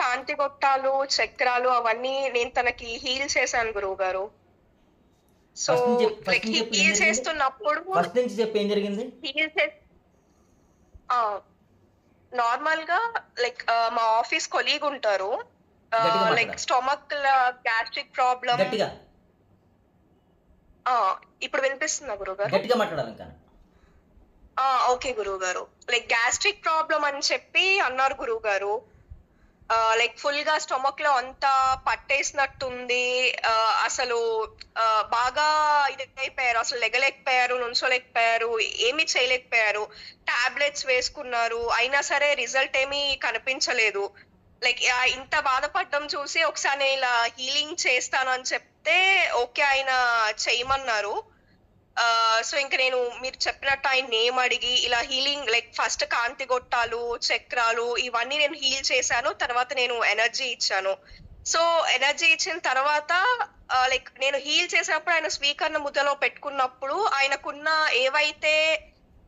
కాంతి గొట్టాలు చక్రాలు అవన్నీ నేను తనకి హీల్ చేశాను గురువు గారు సో లైక్ హీల్? చేస్తున్నప్పుడు ఫస్ట్ నుంచి చెప్పి ఏం జరిగింది? హీల్ చే నార్మల్గా లైక్ మా ఆఫీస్ కొలీగ్ ఉంటారు. లైక్. స్టొమక్ గ్యాస్ట్రిక్ ప్రాబ్లం ఇప్పుడు వినిపిస్తుందా గురువు గారు గట్టిగా మాట్లాడాలి ఇంకా. ఓకే గురువు గారు లైక్ గ్యాస్ట్రిక్ ప్రాబ్లం అని చెప్పి అన్నారు గురువు గారు లైక్ ఫుల్గా స్టొమక్లో అంతా పట్టేసినట్టుంది. అసలు బాగా ఇది అయిపోయారు అసలు లెగలేకపోయారు నుంచోలేకపోయారు ఏమి చేయలేకపోయారు. టాబ్లెట్స్ వేసుకున్నారు. అయినా సరే రిజల్ట్ ఏమీ కనిపించలేదు. లైక్ ఇంత బాధపడడం చూసి ఒకసారి ఇలా హీలింగ్ చేస్తాను అని చెప్తే ఓకే ఆయన చేయమన్నారు. సో ఇంకా నేను మీరు చెప్పినట్టు ఆయన నేమ్ అడిగి ఇలా హీలింగ్ లైక్ ఫస్ట్ కాంతి గొట్టాలు చక్రాలు ఇవన్నీ నేను హీల్ చేశాను తర్వాత నేను ఎనర్జీ ఇచ్చాను. సో ఎనర్జీ ఇచ్చిన తర్వాత లైక్ నేను హీల్ చేసినప్పుడు ఆయన స్వీకరణ ముద్దలో పెట్టుకున్నప్పుడు ఆయనకున్న ఏవైతే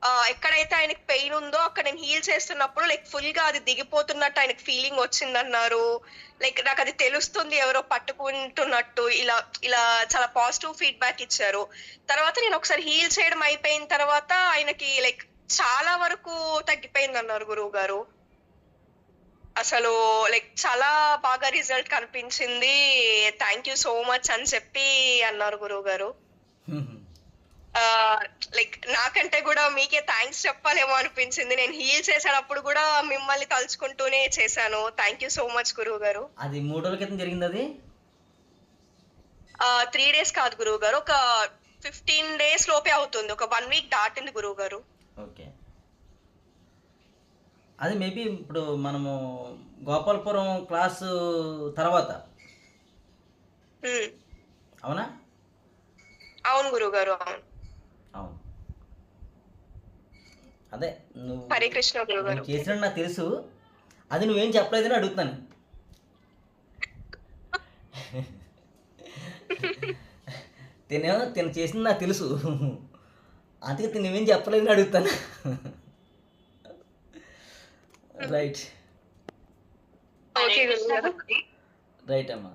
ఎక్కడైతే ఆయనకి పెయిన్ ఉందో అక్కడ నేను హీల్ చేస్తున్నప్పుడు లైక్ ఫుల్గా అది దిగిపోతున్నట్టు ఆయనకి ఫీలింగ్ వచ్చిందన్నారు. లైక్ నాకు అది తెలుస్తుంది ఎవరో పట్టుకుంటున్నట్టు ఇలా ఇలా చాలా పాజిటివ్ ఫీడ్బ్యాక్ ఇచ్చారు. తర్వాత నేను ఒకసారి హీల్ చేయడం అయిపోయిన తర్వాత ఆయనకి లైక్ చాలా వరకు తగ్గిపోయింది అన్నారు గురువు గారు. అసలు లైక్ చాలా బాగా రిజల్ట్ కనిపించింది. థ్యాంక్ యూ సో మచ్ అని చెప్పి అన్నారు గురువు గారు. లైక్ నాకంటే కూడా మీకే థ్యాంక్స్ చెప్పాలేమో అనిపించింది. నేను హీల్ చేసేటప్పుడు కూడా మిమ్మల్ని తలుచుకుంటూనే చేశాను. థ్యాంక్ యూ సో మచ్ గురువు గారు. అది మూడు రోజుల క్రితం జరిగింది అది? త్రీ డేస్ కాదు గురువు గారు. ఒక ఫిఫ్టీన్ డేస్ లోపే అవుతుంది. ఒక వన్ వీక్ దాటింది గురువు గారు. ఓకే. అది మేబీ ఇప్పుడు మనము గోపాలపురం క్లాసు తర్వాత? అవునా? అవును గురువు గారు అవును అవును. అదే నువ్వు హరే కృష్ణ గురువు గారు. నువ్వు చేసినట్టు నాకు తెలుసు. అది నువ్వేం చెప్పలేదని అడుగుతాను. తినేమో తిన చేసింది నాకు తెలుసు. అందుకే తిను నువ్వేం చెప్పలేదని అడుగుతాను. రైట్ రైట్ అమ్మా.